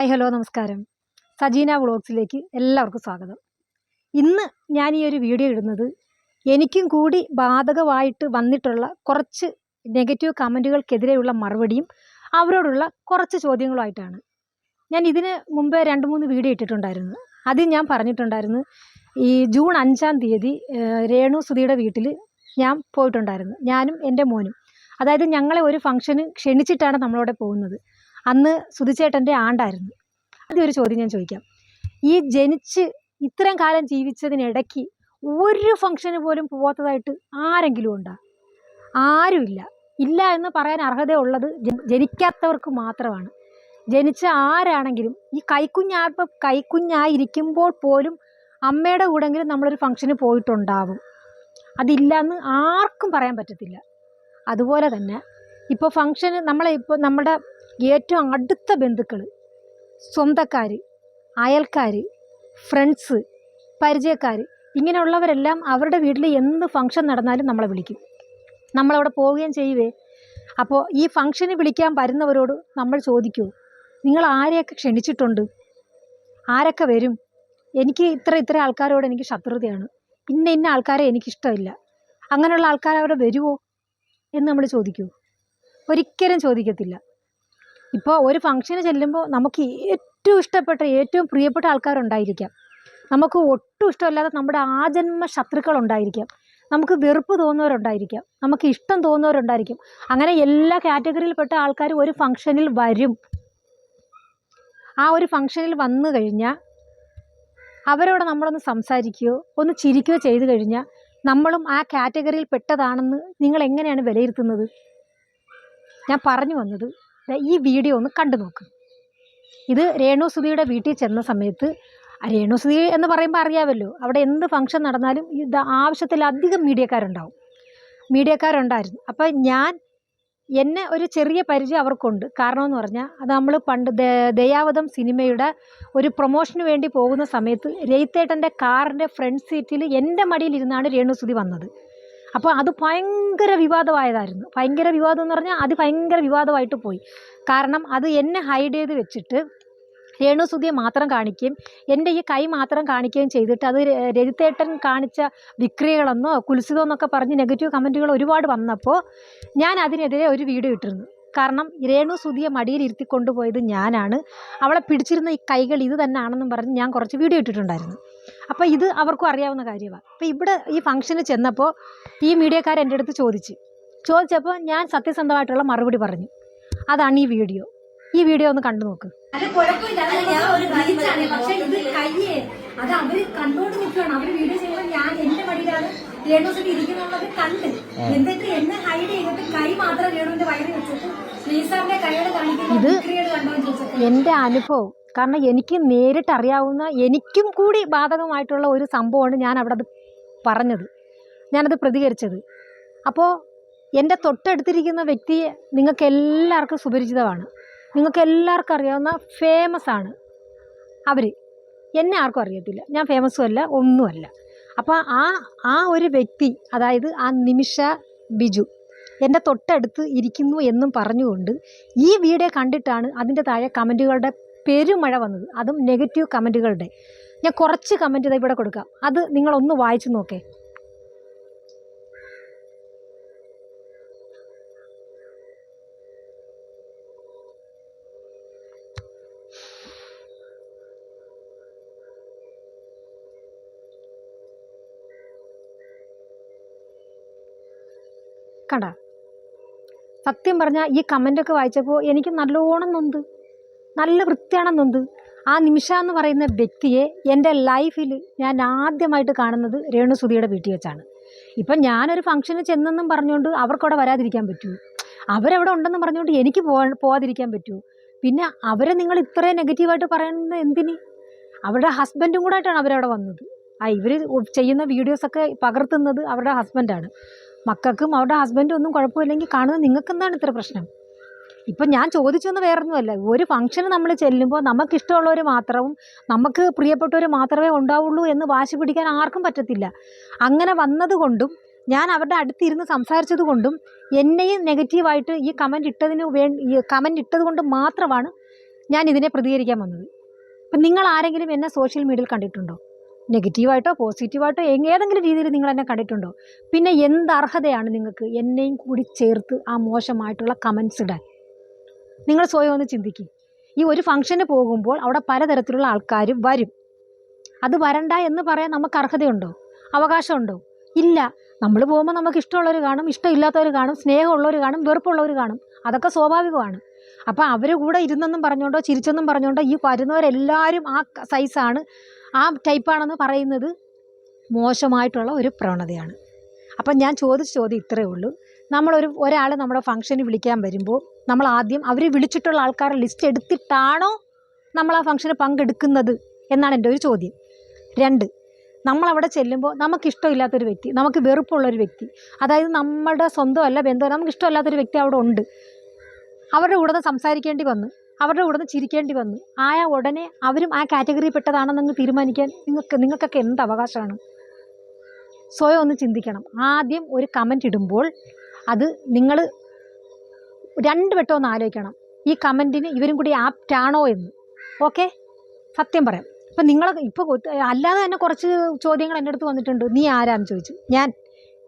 Hi hello നമസ്കാരം. സജീന വ്ളോഗ്സിലേക്ക് എല്ലാവർക്കും സ്വാഗതം. ഇന്ന് ഞാൻ ഈ ഒരു വീഡിയോ ഇടുന്നത് എനിക്കും കൂടി ബാധകമായിട്ട് വന്നിട്ടുള്ള കുറച്ച് നെഗറ്റീവ് കമന്റുകൾക്കെതിരെയുള്ള മറുപടിയും അവരോടുള്ള കുറച്ച് ചോദ്യങ്ങളുമായിട്ടാണ്. ഞാൻ ഇതിന് മുമ്പ് രണ്ട് മൂന്ന് വീഡിയോ ഇട്ടിട്ടുണ്ടായിരുന്നു. അതിൽ ഞാൻ പറഞ്ഞിട്ടുണ്ടായിരുന്നു ഈ ജൂൺ അഞ്ചാം തീയതി രേണു സുധിയുടെ വീട്ടിൽ ഞാൻ പോയിട്ടുണ്ടായിരുന്നു ഞാനും എന്റെ മോനും. അതായത് ഞങ്ങളെ ഒരു ഫംഗ്ഷന് ക്ഷണിച്ചിട്ടാണ് നമ്മളവിടെ പോകുന്നത്. അന്ന് സുധിച്ചേട്ടന്റെ ആണ്ടായിരുന്നു. ആദ്യം ഒരു ചോദ്യം ഞാൻ ചോദിക്കാം. ഈ ജനിച്ച് ഇത്രയും കാലം ജീവിച്ചതിനിടയ്ക്ക് ഒരു ഫംഗ്ഷന് പോലും പോകാത്തതായിട്ട് ആരെങ്കിലും ഉണ്ടോ? ആരുമില്ല. ഇല്ല എന്ന് പറയാൻ അർഹതയുള്ളത് ജനിക്കാത്തവർക്ക് മാത്രമാണ്. ജനിച്ച ആരാണെങ്കിലും ഈ കൈക്കുഞ്ഞാ കൈക്കുഞ്ഞായിരിക്കുമ്പോൾ പോലും അമ്മയുടെ കൂടെങ്കിലും നമ്മളൊരു ഫംഗ്ഷന് പോയിട്ടുണ്ടാവും. അതില്ല എന്ന് ആർക്കും പറയാൻ പറ്റത്തില്ല. അതുപോലെ തന്നെ ഇപ്പോൾ ഫംഗ്ഷന് നമ്മളെ ഇപ്പോൾ നമ്മുടെ ഏറ്റവും അടുത്ത ബന്ധുക്കൾ സ്വന്തക്കാർ അയൽക്കാർ ഫ്രണ്ട്സ് പരിചയക്കാർ ഇങ്ങനെയുള്ളവരെല്ലാം അവരുടെ വീട്ടിൽ എന്ത് ഫംഗ്ഷൻ നടന്നാലും നമ്മളെ വിളിക്കും. നമ്മളവിടെ പോവുകയും ചെയ്യുവേ. അപ്പോൾ ഈ ഫംഗ്ഷന് വിളിക്കാൻ വരുന്നവരോട് നമ്മൾ ചോദിക്കൂ നിങ്ങൾ ആരെയൊക്കെ ക്ഷണിച്ചിട്ടുണ്ട്? ആരൊക്കെ വരും? എനിക്ക് ഇത്ര ഇത്ര ആൾക്കാരോട് എനിക്ക് ശത്രുതയാണ്. ഇന്ന ഇന്ന ആൾക്കാരെ എനിക്കിഷ്ടമില്ല. അങ്ങനെയുള്ള ആൾക്കാർ അവിടെ വരുമോ എന്ന് നമ്മൾ ചോദിക്കൂ. ഒരിക്കലും ചോദിക്കത്തില്ല. ഇപ്പോൾ ഒരു ഫംഗ്ഷന് ചെല്ലുമ്പോൾ നമുക്ക് ഏറ്റവും ഇഷ്ടപ്പെട്ട ഏറ്റവും പ്രിയപ്പെട്ട ആൾക്കാരുണ്ടായിരിക്കാം. നമുക്ക് ഒട്ടും ഇഷ്ടമല്ലാതെ നമ്മുടെ ആജന്മ ശത്രുക്കളുണ്ടായിരിക്കാം. നമുക്ക് വെറുപ്പ് തോന്നുന്നവരുണ്ടായിരിക്കാം. നമുക്ക് ഇഷ്ടം തോന്നുന്നവരുണ്ടായിരിക്കും. അങ്ങനെ എല്ലാ കാറ്റഗറിയിൽപ്പെട്ട ആൾക്കാരും ഒരു ഫംഗ്ഷനിൽ വരും. ആ ഒരു ഫംഗ്ഷനിൽ വന്നു കഴിഞ്ഞാൽ അവരോട് നമ്മളൊന്ന് സംസാരിക്കുകയോ ഒന്ന് ചിരിക്കുകയോ ചെയ്തു കഴിഞ്ഞാൽ നമ്മളും ആ കാറ്റഗറിയിൽ പെട്ടതാണെന്ന് നിങ്ങൾ എങ്ങനെയാണ് വിലയിരുത്തുന്നത്? ഞാൻ പറഞ്ഞു വന്നത് ഈ വീഡിയോ ഒന്ന് കണ്ടു നോക്ക്. ഇത് രേണുസുതിയുടെ വീട്ടിൽ ചെന്ന സമയത്ത് രേണുസുതി എന്ന് പറയുമ്പോൾ അറിയാമല്ലോ അവിടെ എന്ത് ഫംഗ്ഷൻ നടന്നാലും ഇത് ആവശ്യത്തിലധികം മീഡിയക്കാരുണ്ടാവും. മീഡിയക്കാരുണ്ടായിരുന്നു. അപ്പോൾ ഞാൻ എന്നെ ഒരു ചെറിയ പരിചയം അവർക്കുണ്ട്. കാരണം എന്ന് പറഞ്ഞാൽ അത് നമ്മൾ പണ്ട് ദയാവതം സിനിമയുടെ ഒരു പ്രൊമോഷന് വേണ്ടി പോകുന്ന സമയത്ത് രയിത്തേട്ടന്റെ കാറിന്റെ ഫ്രണ്ട് സീറ്റിൽ എന്റെ മടിയിലിരുന്നാണ് രേണുസുതി വന്നത്. അപ്പോൾ അത് ഭയങ്കര വിവാദമായതായിരുന്നു. ഭയങ്കര വിവാദം എന്ന് പറഞ്ഞാൽ അത് ഭയങ്കര വിവാദമായിട്ട് പോയി. കാരണം അത് എന്നെ ഹൈഡ് ചെയ്ത് വെച്ചിട്ട് രേണുസുതിയെ മാത്രം കാണിക്കുകയും എന്റെ ഈ കൈ മാത്രം കാണിക്കുകയും ചെയ്തിട്ട് അത് രജിത്തേട്ടൻ കാണിച്ച വിക്രിയകളെന്നോ കുൽസിതോ എന്നൊക്കെ പറഞ്ഞ് നെഗറ്റീവ് കമന്റുകൾ ഒരുപാട് വന്നപ്പോൾ ഞാൻ അതിനെതിരെ ഒരു വീഡിയോ ഇട്ടിരുന്നു. കാരണം രേണു സുധിയെ മടിയിൽ ഇരുത്തി കൊണ്ടുപോയത് ഞാനാണ്. അവളെ പിടിച്ചിരുന്ന ഈ കൈകൾ ഇത് തന്നെയാണെന്നും പറഞ്ഞ് ഞാൻ കുറച്ച് വീഡിയോ ഇട്ടിട്ടുണ്ടായിരുന്നു. അപ്പോൾ ഇത് അവർക്കും അറിയാവുന്ന കാര്യമാണ് അപ്പോൾ ഇവിടെ ഈ ഫംഗ്ഷന് ചെന്നപ്പോൾ ഈ മീഡിയക്കാർ എന്റെ അടുത്ത് ചോദിച്ചു. ചോദിച്ചപ്പോൾ ഞാൻ സത്യസന്ധമായിട്ടുള്ള മറുപടി പറഞ്ഞു. അതാണ് ഈ വീഡിയോ ഈ വീഡിയോ ഒന്ന് കണ്ടു നോക്ക്. അത് അവർ കണ്ടോണ്ട് നിൽക്കുകയാണ്. അവർ വീഡിയോ ചെയ്യുമ്പോൾ ഞാൻ എന്റെ മടിയിലാണ്. രേണുസിട്ട് ഇരിക്കുന്നുള്ളത് കണ്ട് എന്നിട്ട് എന്നെ ഹൈഡ് ചെയ്തിട്ട് കൈ മാത്രം രേണുവിന്റെ വയറിൽ വെച്ചിട്ട് ശ്രീസാറിന്റെ കൈയോട് കാണിക്കുന്നത് എന്റെ അനുഭവം. കാരണം എനിക്ക് നേരിട്ട് അറിയാവുന്ന എനിക്കും കൂടി ബാധകമായിട്ടുള്ള ഒരു സംഭവമാണ് ഞാൻ അവിടെ അത് പറഞ്ഞത്. ഞാനത് പ്രതികരിച്ചത്. അപ്പോൾ എന്റെ തൊട്ടടുത്തിരിക്കുന്ന വ്യക്തിയെ നിങ്ങൾക്ക് എല്ലാവർക്കും സുപരിചിതമാണ്. നിങ്ങൾക്ക് എല്ലാവർക്കും അറിയാവുന്ന ഫേമസ് ആണ്. അവർ എന്നെ ആർക്കും അറിയത്തില്ല. ഞാൻ ഫേമസും അല്ല ഒന്നുമല്ല. അപ്പോൾ ആ ആ ഒരു വ്യക്തി അതായത് ആ നിമിഷ ബിജു എന്റെ തൊട്ടടുത്ത് ഇരിക്കുന്നു എന്നും പറഞ്ഞുകൊണ്ട് ഈ വീഡിയോ കണ്ടിട്ടാണ് അതിന്റെ താഴെ കമന്റുകളുടെ പെരുമഴ വന്നത്. അതും നെഗറ്റീവ് കമന്റുകളുടെ ഞാൻ കുറച്ച് കമന്റ് ഇവിടെ കൊടുക്കാം. അത് നിങ്ങളൊന്ന് വായിച്ചു നോക്കേ. കണ്ട സത്യം പറഞ്ഞാൽ ഈ കമന്റൊക്കെ വായിച്ചപ്പോൾ എനിക്ക് നല്ലോണം നൊന്ത്. നല്ല വൃത്തിയാണെന്ന് നൊന്ത്. ആ നിമിഷ എന്ന് പറയുന്ന വ്യക്തിയെ എന്റെ ലൈഫിൽ ഞാൻ ആദ്യമായിട്ട് കാണുന്നത് രേണുസുതിയുടെ വീട്ടിൽ വെച്ചാണ്. ഇപ്പം ഞാനൊരു ഫംഗ്ഷന് ചെന്നെന്നും പറഞ്ഞുകൊണ്ട് അവർക്കവിടെ വരാതിരിക്കാൻ പറ്റുമോ അവരവിടെ ഉണ്ടെന്നും പറഞ്ഞുകൊണ്ട് എനിക്ക് പോ പോകാതിരിക്കാൻ പറ്റുമോ പിന്നെ അവരെ നിങ്ങൾ ഇത്രയും നെഗറ്റീവായിട്ട് പറയുന്നത് എന്തിന്? അവരുടെ ഹസ്ബൻഡും കൂടെ ആയിട്ടാണ് അവരവിടെ വന്നത്. ആ ഇവർ ചെയ്യുന്ന വീഡിയോസൊക്കെ പകർത്തുന്നത് അവരുടെ ഹസ്ബൻഡാണ്. മക്കൾക്കും അവരുടെ ഹസ്ബൻഡും ഒന്നും കുഴപ്പമില്ലെങ്കിൽ കാണുന്ന നിങ്ങൾക്ക് എന്താണ് ഇത്ര പ്രശ്നം? ഇപ്പം ഞാൻ ചോദിച്ചൊന്നും വേറൊന്നുമല്ല. ഒരു ഫംഗ്ഷന് നമ്മൾ ചെല്ലുമ്പോൾ നമുക്കിഷ്ടമുള്ളവർ മാത്രവും നമുക്ക് പ്രിയപ്പെട്ടവർ മാത്രമേ ഉണ്ടാവുള്ളൂ എന്ന് വാശി പിടിക്കാൻ ആർക്കും പറ്റത്തില്ല. അങ്ങനെ വന്നതുകൊണ്ടും ഞാൻ അവരുടെ അടുത്തിരുന്ന് സംസാരിച്ചത് കൊണ്ടും എന്നെയും നെഗറ്റീവായിട്ട് ഈ കമന്റ് ഇട്ടതിന് വേ ഈ കമന്റ് ഇട്ടത് കൊണ്ട് മാത്രമാണ് ഞാൻ ഇതിനെ പ്രതികരിക്കാൻ വന്നത്. അപ്പം നിങ്ങൾ ആരെങ്കിലും എന്നെ സോഷ്യൽ മീഡിയയിൽ കണ്ടിട്ടുണ്ടോ? നെഗറ്റീവായിട്ടോ പോസിറ്റീവായിട്ടോ ഏതെങ്കിലും രീതിയിൽ നിങ്ങൾ എന്നെ കണ്ടിട്ടുണ്ടോ? പിന്നെ എന്ത് അർഹതയാണ് നിങ്ങൾക്ക് എന്നെയും കൂടി ചേർത്ത് ആ മോശമായിട്ടുള്ള കമൻസ് ഇടാൻ? നിങ്ങൾ സ്വയം ഒന്ന് ചിന്തിക്കും. ഈ ഒരു ഫംഗ്ഷന് പോകുമ്പോൾ അവിടെ പലതരത്തിലുള്ള ആൾക്കാർ വരും. അത് വരണ്ട എന്ന് പറയാൻ നമുക്ക് അർഹതയുണ്ടോ? അവകാശമുണ്ടോ? ഇല്ല. നമ്മൾ പോകുമ്പോൾ നമുക്ക് ഇഷ്ടമുള്ളവർ കാണും ഇഷ്ടമില്ലാത്തവർ കാണും സ്നേഹമുള്ളവർ കാണും വെറുപ്പുള്ളവർ കാണും. അതൊക്കെ സ്വാഭാവികമാണ്. അപ്പോൾ അവർ കൂടെ ഇരുന്നെന്നും പറഞ്ഞുകൊണ്ടോ ചിരിച്ചെന്നും പറഞ്ഞുകൊണ്ടോ ഈ വരുന്നവരെല്ലാവരും ആ സൈസാണ് ആ ടൈപ്പാണെന്ന് പറയുന്നത് മോശമായിട്ടുള്ള ഒരു പ്രവണതയാണ്. അപ്പം ഞാൻ ചോദിച്ച ചോദ്യം ഇത്രയേ ഉള്ളൂ. നമ്മളൊരു ഒരാൾ നമ്മുടെ ഫംഗ്ഷന് വിളിക്കാൻ വരുമ്പോൾ നമ്മൾ ആദ്യം അവർ വിളിച്ചിട്ടുള്ള ആൾക്കാരുടെ ലിസ്റ്റ് എടുത്തിട്ടാണോ നമ്മൾ ആ ഫംഗ്ഷന് പങ്കെടുക്കുന്നത് എന്നാണ് എന്റെ ഒരു ചോദ്യം. രണ്ട് നമ്മളവിടെ ചെല്ലുമ്പോൾ നമുക്കിഷ്ടമില്ലാത്തൊരു വ്യക്തി നമുക്ക് വെറുപ്പുള്ളൊരു വ്യക്തി അതായത് നമ്മുടെ സ്വന്തമല്ല ബന്ധമല്ല നമുക്ക് ഇഷ്ടമില്ലാത്തൊരു വ്യക്തി അവിടെ ഉണ്ട്. അവരുടെ കൂടെ സംസാരിക്കേണ്ടി വന്നു. അവരുടെ കൂടെ നിന്ന് ചിരിക്കേണ്ടി വന്നു. ആയ ഉടനെ അവരും ആ കാറ്റഗറിയിൽ പെട്ടതാണെന്നൊന്ന് തീരുമാനിക്കാൻ നിങ്ങൾക്ക് നിങ്ങൾക്കൊക്കെ എന്ത് അവകാശമാണ്? സ്വയം ഒന്ന് ചിന്തിക്കണം. ആദ്യം ഒരു കമന്റ് ഇടുമ്പോൾ അത് നിങ്ങൾ രണ്ട് വട്ടം ഒന്ന് ആലോചിക്കണം. ഈ കമന്റിന് ഇവരും കൂടി ആപ്റ്റാണോ എന്ന്. ഓക്കെ സത്യം പറയാം. ഇപ്പം നിങ്ങൾ ഇപ്പോൾ അല്ലാതെ തന്നെ കുറച്ച് ചോദ്യങ്ങൾ എന്റെ അടുത്ത് വന്നിട്ടുണ്ട്. നീ ആരാന്ന് ചോദിച്ചു. ഞാൻ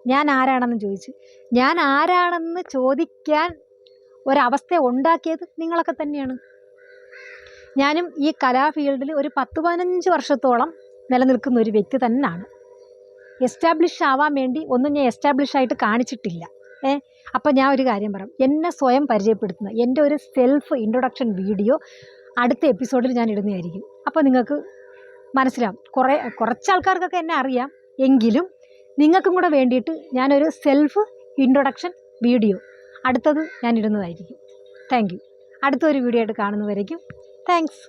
ഞാൻ ആരാണെന്ന് ചോദിച്ചു. ഞാൻ ആരാണെന്ന് ചോദിക്കാൻ ഒരവസ്ഥ ഉണ്ടാക്കിയത് നിങ്ങളൊക്കെ തന്നെയാണ്. ഞാനും ഈ കലാ ഫീൽഡിൽ ഒരു പത്ത് പതിനഞ്ച് വർഷത്തോളം നിലനിൽക്കുന്ന ഒരു വ്യക്തി തന്നെയാണ്. എസ്റ്റാബ്ലിഷ് ആവാൻ വേണ്ടി ഒന്നും ഞാൻ എസ്റ്റാബ്ലിഷ് ആയിട്ട് കാണിച്ചിട്ടില്ല. ഏ അപ്പം ഞാൻ ഒരു കാര്യം പറയാം. എന്നെ സ്വയം പരിചയപ്പെടുത്തുന്ന എന്റെ ഒരു സെൽഫ് ഇൻട്രൊഡക്ഷൻ വീഡിയോ അടുത്ത എപ്പിസോഡിൽ ഞാൻ ഇടുന്നതായിരിക്കും. അപ്പോൾ നിങ്ങൾക്ക് മനസ്സിലാവും. കുറേ കുറച്ച് ആൾക്കാർക്കൊക്കെ എന്നെ അറിയാം. എങ്കിലും നിങ്ങൾക്കും കൂടെ വേണ്ടിയിട്ട് ഞാനൊരു സെൽഫ് ഇൻട്രൊഡക്ഷൻ വീഡിയോ അടുത്തത് ഞാൻ ഇടുന്നതായിരിക്കും താങ്ക് യു അടുത്തൊരു വീഡിയോ ആയിട്ട് കാണുന്നവരേക്കും താങ്ക്സ്